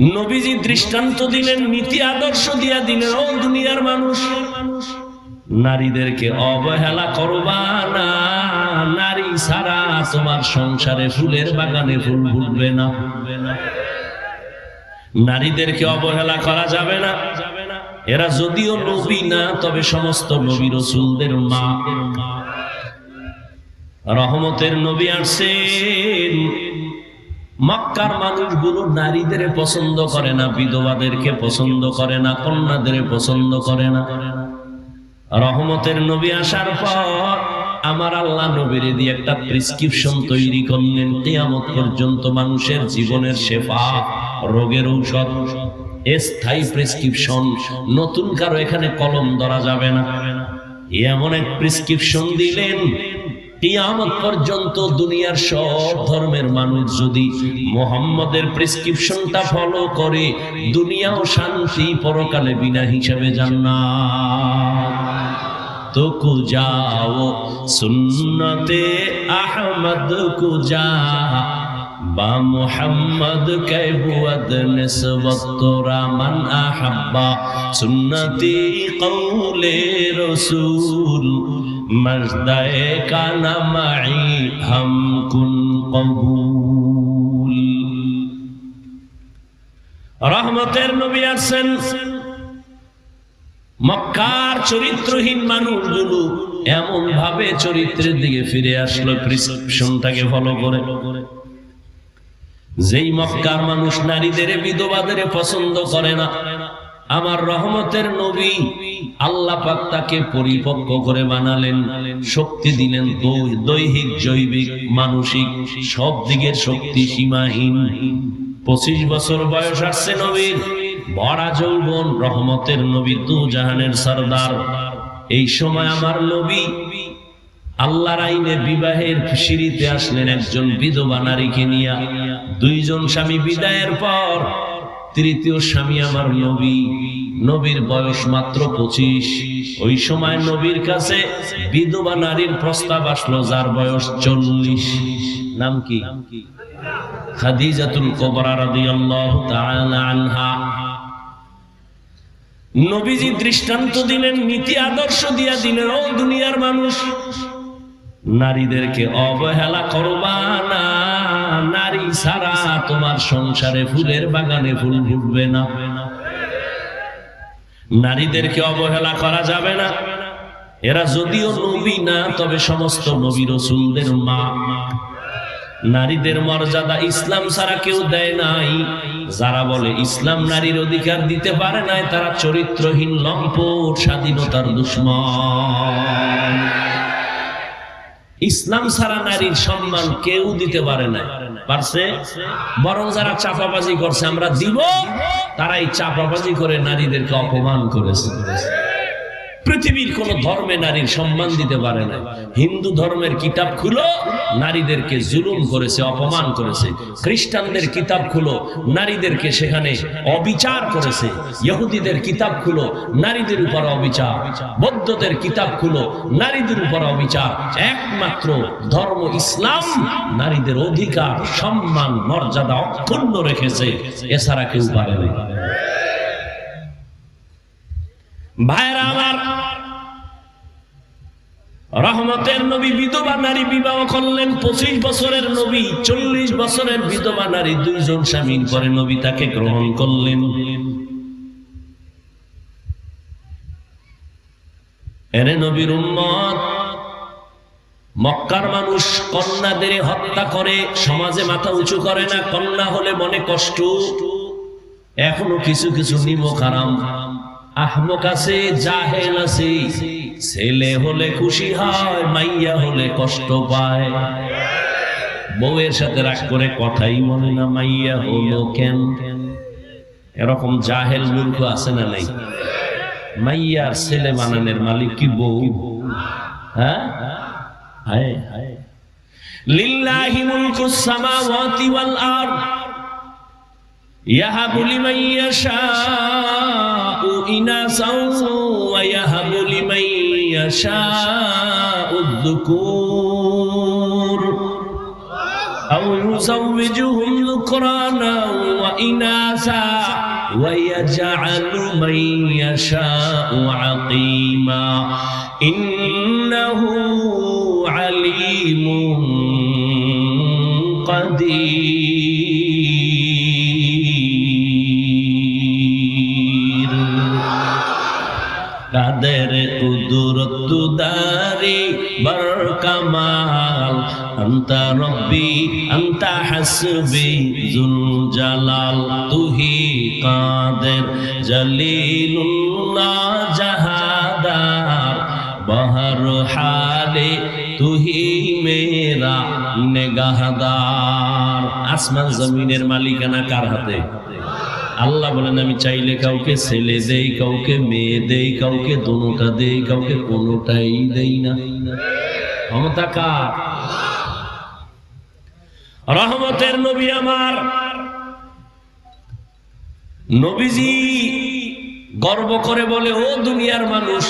নবীজি দৃষ্টান্ত দিলেন, নীতি আদর্শ দিয়া দিলেন, ও দুনিয়ার মানুষ, নারীদেরকে অবহেলা করবা না, নারী ছাড়া তোমার সংসারে ফুলের বাগানে ফুল ফুটবে না। নারীদেরকে অবহেলা করা যাবে না। এরা যদিও নবী না, তবে সমস্ত নবী রসুলদের মা। রহমতের নবী আসছেন। মক্কার মানুষগুলো নারীদের পছন্দ করে না, বিধবাদেরকে পছন্দ করে না, কন্যাদের পছন্দ করে না। রহমতের নবী আসার পর আমার আল্লাহ নবীর দিয়ে একটা প্রেসক্রিপশন তৈরি করলেন, কেয়ামত পর্যন্ত মানুষের জীবনের শেফা, রোগের ঔষধ, স্থায়ী প্রেসক্রিপশন, নতুন কারও এখানে কলম ধরা যাবে না। এমন এক প্রেসক্রিপশন দিলেন কিয়ামত পর্যন্ত দুনিয়ার সব ধর্মের মানুষ যদি মোহাম্মদের প্রেসক্রিপশনটা ফলো করে, দুনিয়াও শান্তি পরকালে বিনা হিসাবে জান্নাত। আহমদ কু যা বা মোহাম্মদ কৈবুয়াদ নিসবত তোরা মান আহাব্বা। সুন্নতি কৌলে রসুল কানা মাই হাম কুন কবুল রহমতের নবী আছেন মক্কার চরিত্রহীন মানুষগুলো এমন ভাবে চরিত্রের দিকে ফিরে আসলো প্রিসক্রিপশনটাকে ফলো করে। যেই মক্কার মানুষ নারীদের, বিধবাদের পছন্দ করে না, আমার রহমতের নবী আল্লাহ তাকে পরিপক্ক করে বানালেন, শক্তি দিলেন দৈহিক, জৈবিক, মানসিক, সব দিকের শক্তি সীমাহীন। পঁচিশ বছর বয়স আসছে নবীর ভরা যৌবন, রহমতের নবী দু জাহানের সর্দার। এই সময় আমার নবী আল্লাহর আইনে বিবাহের সিঁড়িতে আসলেন একজন বিধবা নারীকে নিয়ে। দুইজন স্বামী বিদায়ের পর তৃতীয় স্বামী আমার নবী। নবীর বয়স মাত্র পঁচিশ। ওই সময় নবীর কাছে বিধবা নারীর প্রস্তাব আসলো, যার বয়স চল্লিশ। নাম কি? খাদিজাতুল কোবরা আনহা। নবীজি দৃষ্টান্ত দিলেন, নীতি আদর্শ দিয়া দিলেন, ও দুনিয়ার মানুষ, নারীদেরকে অবহেলা করবা না। নারী ছাড়া তোমার সংসারে ফুলের বাগানে ফুল ফুটবে না। নারীদেরকে অবহেলা করা যাবে না। এরা যদিও নবী না, তবে সমস্ত নবী রসুলদের মা। নারীদের মর্যাদা ইসলাম ছাড়া কেউ দেয় নাই। যারা বলে ইসলাম নারীর অধিকার দিতে পারে নাই, তারা চরিত্রহীন, লম্পট, স্বাধীনতার দুশ্মন। ইসলাম ছাড়া নারীর সম্মান কেউ দিতে পারে না পারছে? বরং যারা চাপাবাজি করছে, আমরা দিব, তারাই চাপাবাজি করে নারীদেরকে অপমান করেছে। পৃথিবীর কোন ধর্মে নারীর সম্মান দিতে পারে না হিন্দু ধর্মের কিতাব খুলো, নারীদেরকে জুলুম করেছে, অপমান করেছে। খ্রিস্টানদের কিতাব খুলো, নারীদেরকে সেখানে অবিচার করেছে। ইহুদিদের কিতাব খুলো, নারীদের উপর অবিচার। বৌদ্ধদের কিতাব খুলো, নারীদের উপর অবিচার। একমাত্র ধর্ম ইসলাম, নারীদের অধিকার, সম্মান, মর্যাদা অক্ষুণ্ণ রেখেছে। এছাড়া কেউ পারে না ভাইরা আমার রহমতের নবী, বিধবা নারী বিবাহ করলেন, পঁচিশ বছরের নবী, চল্লিশ বছরের বিধবা নারী, দুইজন স্বামীর পরে নবী তাকে গ্রহণ করলেন। এরে নবীর উম্মত, মক্কার মানুষ কন্যাদের হত্যা করে, সমাজে মাথা উঁচু করে না, কন্যা হলে মনে কষ্ট। এখনও কিছু কিছু নিমক হারাম। আহমক আছে, জাহেল আছে। ছেলে হলে খুশি হয়, মাইয়া হলে কষ্ট পায়। বউয়ের সাথে রাগ করে কথাই বলে না, মাইয়া হলো কেন? এরকম জাহেল মূর্খ আছে না নাই? মাইয়ার ছেলে বানানের মালিক কি বউ? হ্যাঁ? হায় হায়। লিল্লাহি মুলকুস সামাওয়াতি ওয়াল আরদ, ইয়াহাবু লিমান ইয়াশাউ ইনাসাও ওয়া يشاء الذكور أو يزوجهم ذكرانا وإناثا ويجعل من يشاء عقيما إنه عليم قدير. কাদের কুদরত দারি বর কামাল আন্তা রব্বি, আন্তা হাসবি জুল জালাল তুহি কাদের জলিলুল্লাহ জাহাদার বহর হালে তুহি মেরা নেগাহদার। আসমান জমিনের মালিকানা কার হাতে? আল্লাহ বলেন, আমি চাইলে কাউকে ছেলে দেই, কাউকে মেয়ে দেই, কাউকে দোনোটা দেই, কাউকে কোনোটাই দেই না। ক্ষমতা কার? রহমতের নবী আমার। নবীজি গর্ব করে বলে, ও দুনিয়ার মানুষ,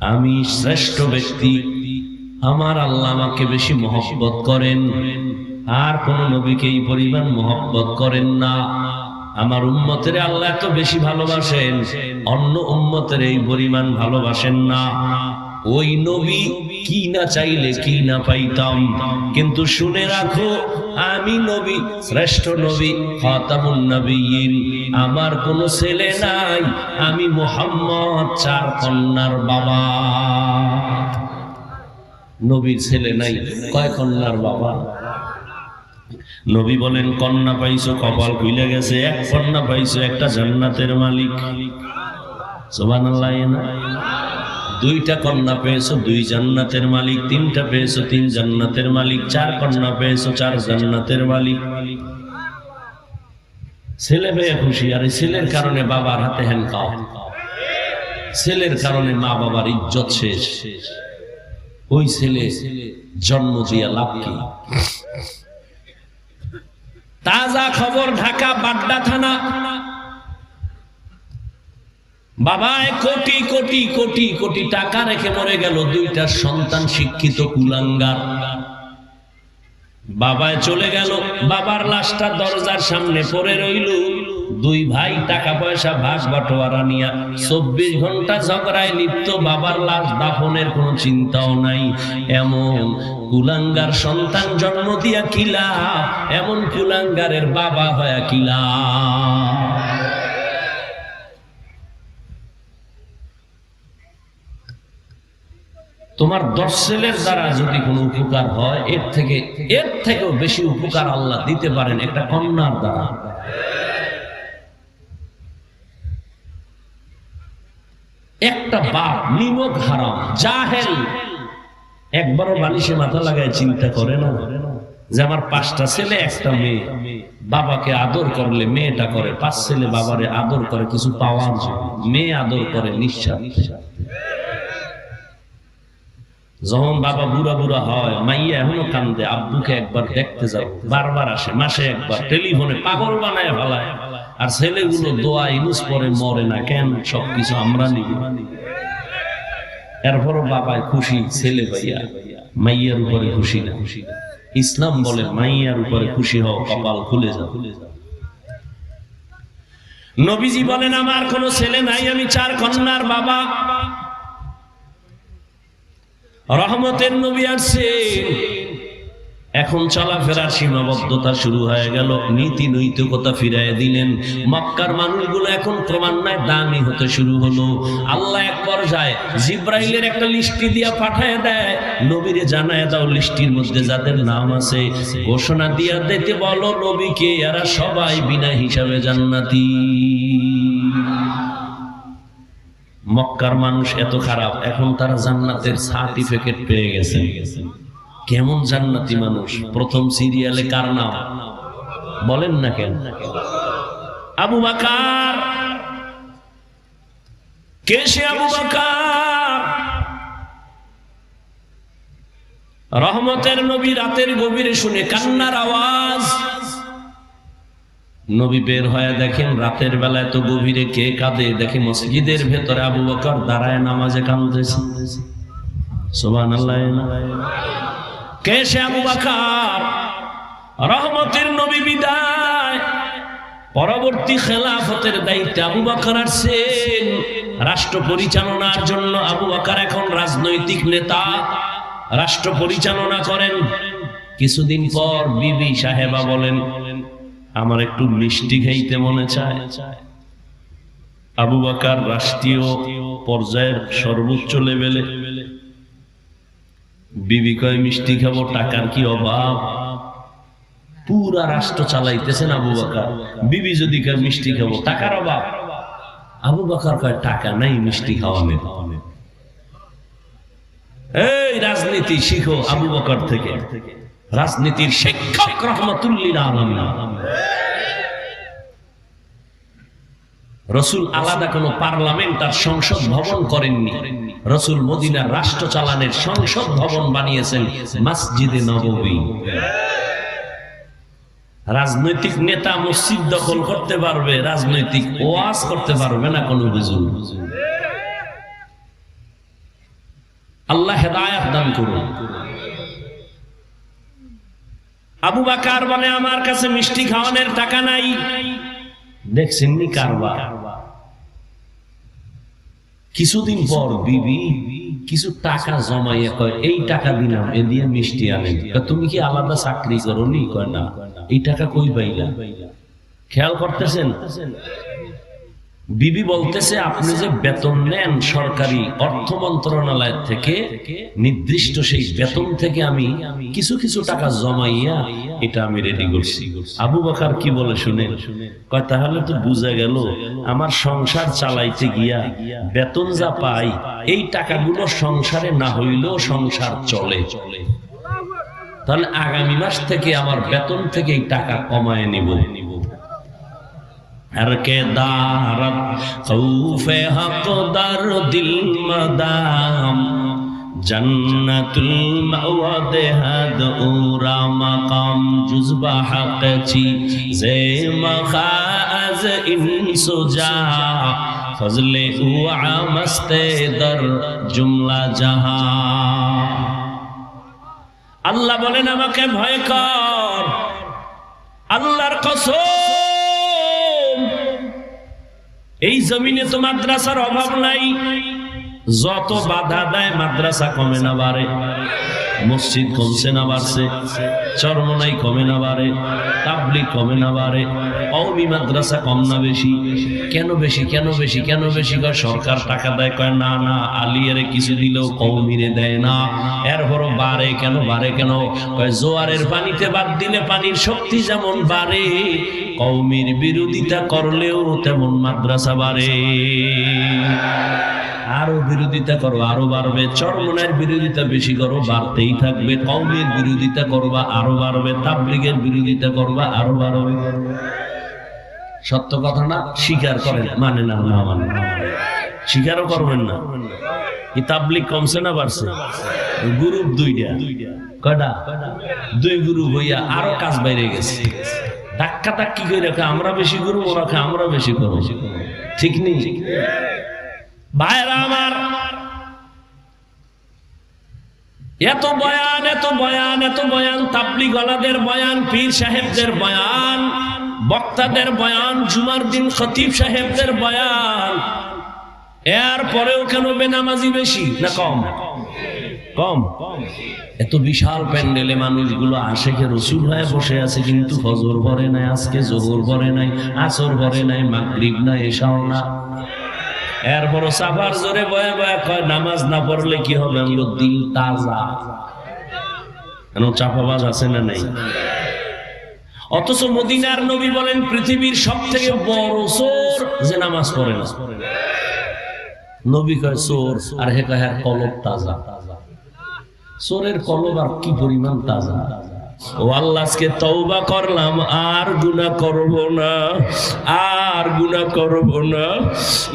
আমি শ্রেষ্ঠ ব্যক্তি। আমার আল্লাহ আমাকে বেশি মহব্বত করেন। আর কোন নবীকে এই পরিমাণ মহব্বত করেন না। আমার উম্মতের আল্লাহ এত বেশি ভালোবাসেন, অন্য উম্মতের এই পরিমাণ ভালোবাসেন না। ওই নবী কি না চাইলে কি না পাইতাম। কিন্তু শুনে রাখো, আমি নবী, শ্রেষ্ঠ নবী, খাতামুন নবীন। আমার কোনো ছেলে নাই, আমি মোহাম্মদ, চার কন্যার বাবা। নবীর ছেলে নাই, কয় কন্যার বাবা? নবী বলেন, কন্যা পাইছো, কপাল খুলে গেছে, এক কন্যা পাইছো, একটা জান্নাতের মালিক। দুইটা কন্যা পেয়েছ, দুই জান্নাতের মালিক। তিনটা পেয়েছ, তিন জান্নাতের মালিক। চার কন্যা পেয়েছ, চার জান্নাতের মালিক। ছেলে মেয়ে খুশি, আর ছেলের কারণে বাবার হাতে হ্যান খাও ছেলের কারণে মা বাবার ইজ্জত শেষ। ওই ছেলে জন্ম দিয়া লাভ কি? তাজা খবর ঢাকা বাড্ডা থানা। বাবায় কোটি কোটি কোটি কোটি টাকা রেখে মরে গেল দুইটা সন্তান শিক্ষিত কুলাঙ্গার। বাবায় চলে গেল, বাবার লাশটা দরজার সামনে পড়ে রইল। দুই ভাই টাকা পয়সা ভাগ বাটোয়ারা নিয়া চব্বিশ ঘণ্টা ঝগড়ায় লিপ্ত, বাবার লাশ দাফনের কোনো চিন্তাও নাই। এমন কুলাঙ্গার সন্তান জন্ম দিয়া কিলা এমন কুলাঙ্গারের বাবা হয়া কিলা তোমার দশ ছেলের দ্বারা যদি কোনো উপকার হয়, এর থেকে, এর থেকেও বেশি উপকার আল্লাহ দিতে পারেন একটা কন্যার দ্বারা। একটা বাপ, নিমক হারাম, জাহেল। একবারও বালিশে মাথা লাগায় চিন্তা করে না যে আমার পাঁচটা ছেলে, একটা মেয়ে। বাবাকে আদর করলে মেয়েটা করে, পাঁচ ছেলে বাবারে আদর করে কিছু পাওয়ার জন্য। মেয়ে আদর করে নিঃশ্বাস যখন বাবা বুড়া বুড়া হয়, মাইয়া এখনও কান্দে, আব্বুকে একবার দেখতে যাও। বারবার আসে, মাসে একবার, টেলিফোনে পাগল বানায় ভালায় আর ছেলেগুলো দোয়া ইনুস পরে মরে না কেন? সবকিছু আমরা নিব। এরপরও বাবায় খুশি ছেলে ভাইয়া মাইয়ার উপরে খুশি না। ইসলাম বলে মাইয়ার উপরে খুশি হও কপাল খুলে যাও। নবীজি বলেন আমার কোনো ছেলে নাই আমি চার কন্যার বাবা। রহমতের নবী আসছে। এখন চলাফেরার সীমাবদ্ধতা শুরু হয়ে গেল। নীতি নৈতিকতা ফিরাই দিলেন। মক্কার মানুষগুলো এখন ক্রমান্বয়ে দামি হতে শুরু হলো। আল্লাহ এক পর্যায়ে জিব্রাইলের একটা লিস্টি দিয়া পাঠায় দেয়। নবীরে জানায় দাও, লিস্টির মধ্যে যাদের নাম আছে, ঘোষণা দিয়া দিতে বলো নবীকে, এরা সবাই বিনা হিসাবে জান্নাতি। মক্কার মানুষ এত খারাপ, এখন তারা জান্নাতের সার্টিফিকেট পেয়ে গেছে। কেমন জান্নাতি মানুষ? প্রথম সিরিয়ালে কার নাম? বলেন না কেন? আবু বাকার। কে সে আবু বাকার? রহমতের নবী রাতের গভীরে শুনে কান্নার আওয়াজ। নবী বের হয়ে দেখেন রাতের বেলায় তো গভীরে কে কাঁদে? দেখে মসজিদের ভেতরে আবু বকর দাঁড়ায় নামাজে কাঁদতেছে। সোবান আল্লাহ কে সে আবু বাকার? রহমতের নবী বিদায়। পরবর্তী খেলাফতের দায়িত্বে আবু বাকার আসছেন। রাষ্ট্র পরিচালনার জন্য আবু বাকার এখন রাজনৈতিক নেতা। রাষ্ট্র পরিচালনা করেন। কিছুদিন পর বিবি সাহেবা বলেন, আমার একটু মিষ্টি খাইতে মনে চায়। আবু বাকার রাষ্ট্রীয় পর্যায়ের সর্বোচ্চ লেভেলে বিবি কয়, মিষ্টি খাব, টাকার কি অভাব? পুরা রাষ্ট্র চালাইতেছেন আবু বাকার। বিবি যদি কয়, মিষ্টি খাব, টাকার অভাব? আবু বাকার কয়, টাকা নাই, মিষ্টি খাওয়ানোর এই রাজনীতি শিখো আবু বকর থেকে। রাজনীতির শিক্ষক রহমতুল্লিল আলম রসুল আলাদা কোন পার্লামেন্ট আর সংসদ ভবন করেননি। রসুল মদিনার রাষ্ট্র চালানের সংসদ ভবন বানিয়েছেন মসজিদে নবী রাজনৈতিক নেতা মসজিদ দখল করতে পারবে, রাজনৈতিক ওয়াজ করতে পারবে না কোনো হুজুর। আল্লাহ হেদায়াত দান করুন। আবু বাকার বলে, আমার কাছে মিষ্টি খাওয়ানোর টাকা নাই। দেখছেন নি কারবার? কিছুদিন পর বিবি কিছু টাকা জমাইয়া কয়, এই টাকা দিলাম, এ দিয়ে মিষ্টি আনেন। তুমি কি আলাদা চাকরি করো নি কয়, না। এই টাকা কই পাইলা? খেয়াল করতেছেন? বিবি বলতেছে, আপনি যে বেতন নেন সরকারি অর্থ মন্ত্রণালয় থেকে, নির্দিষ্ট সেই বেতন থেকে আমি কিছু কিছু টাকা জমাইয়া এটা আমি রেডি করছি। আবু বাকার কি বলে শুনে? কয়, তাহলে তো বুঝা গেল আমার সংসার চালাইতে গিয়া বেতন যা পাই, এই টাকাগুলো সংসারে না হইলেও সংসার চলে। চলে তাহলে আগামী মাস থেকে আমার বেতন থেকে এই টাকা কমায় নিব। ہر کے دارت خوف حق در دل مدام জন্নতুল মাওয়া দেহাদ উরা মাকাম, জুজবা হাকচি জে মখাজ ইনসু জা ফজলে উয়া মস্তে দর জুমলা জাহা। আল্লাহ বলেন, আমাকে ভয় কর। আল্লাহর কসম, এই জমিনে তো মাদ্রাসার অভাব নাই। যত বাধা দেয়, মাদ্রাসা কমে না বাড়ে। মসজিদ কমছে না বাড়ছে। চরমনাই কমে না বাড়ে। তাবলিক কমে না বাড়ে। অবি মাদ্রাসা কম না বেশি। কেন বেশি কেন বেশি কেন বেশি কয়? সরকার টাকা দেয়, কয়, না না, আলিয়ারে কিছু দিলেও কৌমিরে দেয় না। এরপরও বাড়ে, কেন বাড়ে, কেন? কয়, জোয়ারের পানিতে বাদ দিলে পানির শক্তি যেমন বাড়ে কৌমির বিরোধিতা করলেও তেমন মাদ্রাসা বাড়ে। আরও বিরোধিতা করো, আরও বাড়বে। চরমনের বিরোধিতা বেশি করো, বাড়তেই থাকবে। কৌমের বিরোধিতা করবা, আরও বাড়বে। তাবলিগের বিরোধিতা করবা, আরও বাড়বে। সত্য কথা না? স্বীকার করেন। মানে না না মানে স্বীকারও করবেন না। এই তাবলিগ কমছে না বাড়ছে? গ্রুপ দুইটা। কয়টা? দুই গ্রুপ হইয়া আরও কাজ বাইরে গেছে। ধাক্কা ধাক্কি করে রাখে আমরা বেশি করব ওরা খায় আমরা বেশি করব। ঠিক নেই? ভাইরা আমার, এত বয়ান এত বয়ান এত বয়ান, তাবলি গলাদের বয়ান, পীর সাহেবদের বয়ান, বক্তাদের বয়ান, জুমার দিন খতিব সাহেবদের বয়ান। এর পরেও কেন বেনামাজি বেশি না কম? কম? এত বিশাল প্যান্ডেলে মানুষগুলো আশেখে রসুল হয়ে বসে আছে কিন্তু ফজর ভরে নাই, আজকে জোহর ভরে নাই, আসর ভরে নাই, মাগরিব না এসাও না। এরপর সাফার জোরে বয়ে বয়ে কয়, নামাজ না পড়লে কি হবে? আমগো দিল তাজা। কেন, চাপাবাজ আছে না নাই? অথচ মদিনার নবী বলেন, পৃথিবীর সব থেকে বড় চোর যে নামাজ পড়ে না। নবী কয়, চোর। আর হে কয় হ্যাঁ কলব তাজা। চোরের কলব আর কি পরিমাণ তাজা? ও আল্লাহ তওবা করলাম, আর গুনাহ করব না, আর গুনাহ করব না।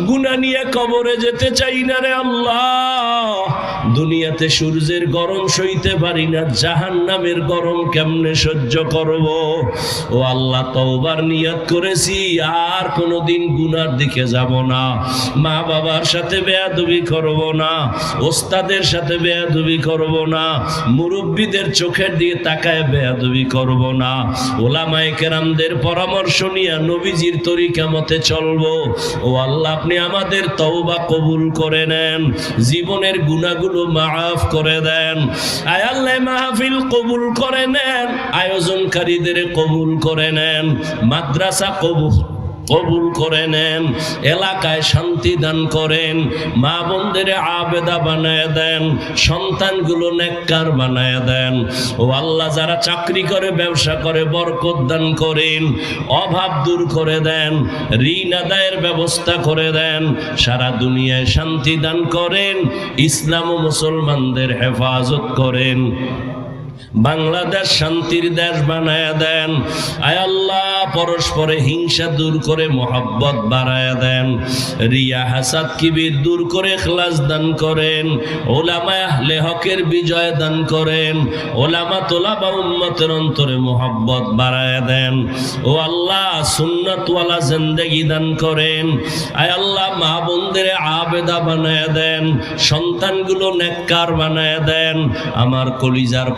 গুনাহ নিয়ে কবরে যেতে চাই না রে আল্লাহ। দুনিয়াতে সূর্যের গরম সইতে পারি না, জাহান্নামের গরম কেমনে সহ্য করব? ও আল্লাহ, তওবার নিয়ত করেছি, আর কোনোদিন গুনার দিকে যাব না। মা বাবার সাথে বেয়াদবি করব না, ওস্তাদের সাথে বেয়াদবি করব না, মুরব্বীদের চোখের দিকে তাকায় বেয়াদবি করব না। ওলামায়ে কেরামদের পরামর্শ নিয়ে নবীজির তরিকা মতে চলবো। ও আল্লাহ, আপনি আমাদের তওবা কবুল করে নেন। জীবনের গুনাহগুলো মাফ করে দেন। আয় আল্লাহ, মাহফিল কবুল করে নেন। আয়োজনকারীদের কবুল করে নেন। মাদ্রাসা কবুল কবুল করে নেন, এলাকায় শান্তি দান করেন, মা বোনদের আবেদা বানায় দেন, সন্তানগুলো নেককার বানায় দেন। ও আল্লাহ যারা চাকরি করে, ব্যবসা করে, বরকত দান করেন, অভাব দূর করে দেন, ঋণ আদায়ের ব্যবস্থা করে দেন, সারা দুনিয়ায় শান্তি দান করেন, ইসলাম ও মুসলমানদের হেফাজত করেন। বাংলাদেশ শান্তির দেশ বানায় দেন। আয় আল্লাহ, পরস্পরে হিংসা দূর করে মোহাব্বত বাড়ায় দেন। রিয়া হাসাদ কিবির দূর করে খ্লাস দান করেন। ওলামা আহলে হকের বিজয় দান করেন। ওলামা তোলা বা উম্মতের অন্তরে মোহাব্বত বাড়ায় দেন। ও আল্লাহ, সুন্নতওয়ালা জিন্দেগি দান করেন। আয় আল্লাহ, মা বোনদের আবেদা বানায় দেন। সন্তানগুলো নেককার বানায় দেন। আমার কলিজার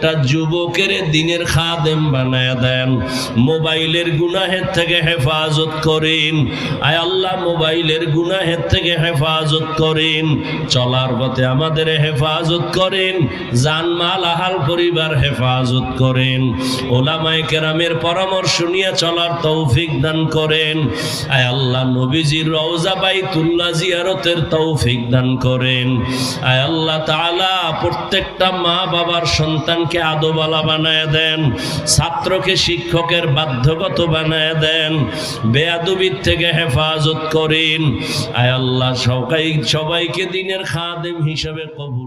প্রত্যেকটা যুবকের দিনের খাদেম বানায় দেন। মোবাইলের গুনাহের থেকে হেফাজত করেন। আয় আল্লাহ, মোবাইলের গুনাহের থেকে হেফাজত করেন। চলার পথে আমাদের হেফাজত করেন। জানমাল আহাল পরিবার হেফাজত করেন। ওলামায়ে কেরামের পরামর্শ নিয়ে চলার তৌফিক দান করেন। আয় আল্লাহ, নবীজির রওজা বাইতুল্লাহ জিয়ারতের তৌফিক দান করেন। আয় আল্লাহ তাআলা, প্রত্যেকটা মা বাবার সন্তানকে আদোবালা বানায় দেন, ছাত্রকে শিক্ষকের বাধ্যগত বানায় দেন বেয়াদুবির থেকে হেফাজত করেন। আয় আল্লাহ, সবাই সবাইকে দিনের খাদেম হিসেবে কবুল